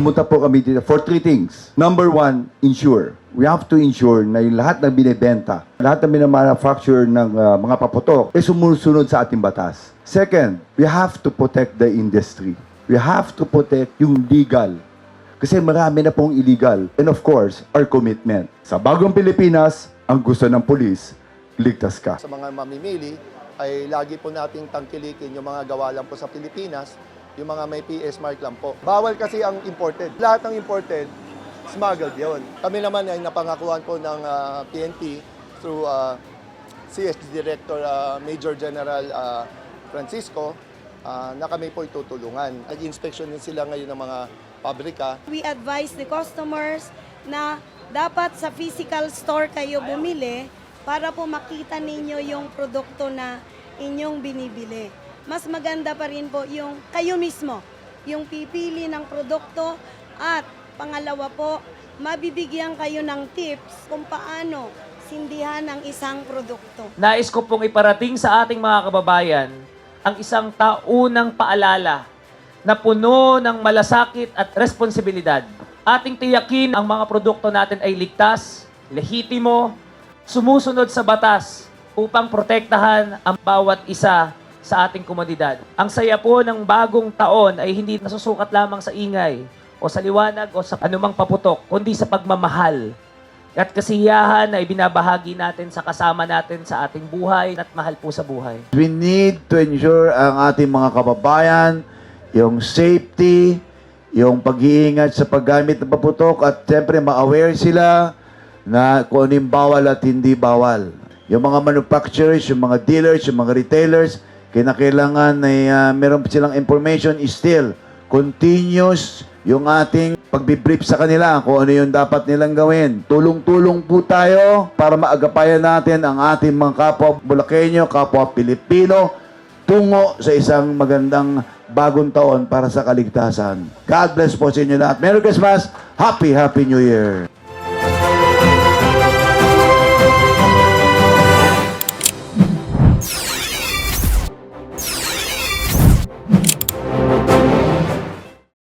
Pumunta po kami dito for three things. Number one, ensure. We have to ensure na yung lahat ng binibenta, lahat ng binamanufacture ng uh, mga paputok, ay sumusunod sa ating batas. Second, we have to protect the industry. We have to protect yung legal. Kasi marami na pong illegal. And of course, our commitment. Sa bagong Pilipinas, ang gusto ng pulis, ligtas ka. sa mga mamimili ay lagi po nating tangkilikin yung mga gawa lang po sa Pilipinas, yung mga may PS mark lang po. Bawal kasi ang imported. Lahat ng imported, smuggled yon. Kami naman ay napangakuan po ng ah, PNP through ah, CSD Director ah, Major General ah, Francisco ah, na kami po itutulungan. Nag-inspection din sila ngayon ng mga pabrika We advise the customers na dapat sa physical store kayo bumili para po makita ninyo yung produkto na inyong binibili. Mas maganda pa rin po yung kayo mismo, yung pipili ng produkto at pangalawa po, mabibigyan kayo ng tips kung paano sindihan ang isang produkto. Nais ko pong iparating sa ating mga kababayan ang isang taunang paalala na puno ng malasakit at responsibilidad. Ating tiyakin ang mga produkto natin ay ligtas, lehitimo, sumusunod sa batas upang protektahan ang bawat isa sa ating komunidad. Ang saya po ng bagong taon ay hindi nasusukat lamang sa ingay o sa liwanag o sa anumang paputok, kundi sa pagmamahal at kasiyahan na ibinabahagi natin sa kasama natin sa ating buhay at mahal po sa buhay. We need to ensure ang ating mga kababayan, yung safety, yung pag-iingat sa paggamit ng paputok at siyempre ma-aware sila na kung ano bawal at hindi bawal. Yung mga manufacturers, yung mga dealers, yung mga retailers, kinakailangan na uh, meron silang information is still continuous yung ating pagbibrief sa kanila kung ano yung dapat nilang gawin. Tulong-tulong po tayo para maagapayan natin ang ating mga kapwa Bulakenyo, kapwa Pilipino tungo sa isang magandang bagong taon para sa kaligtasan. God bless po sa inyo lahat. Merry Christmas! Happy, Happy New Year!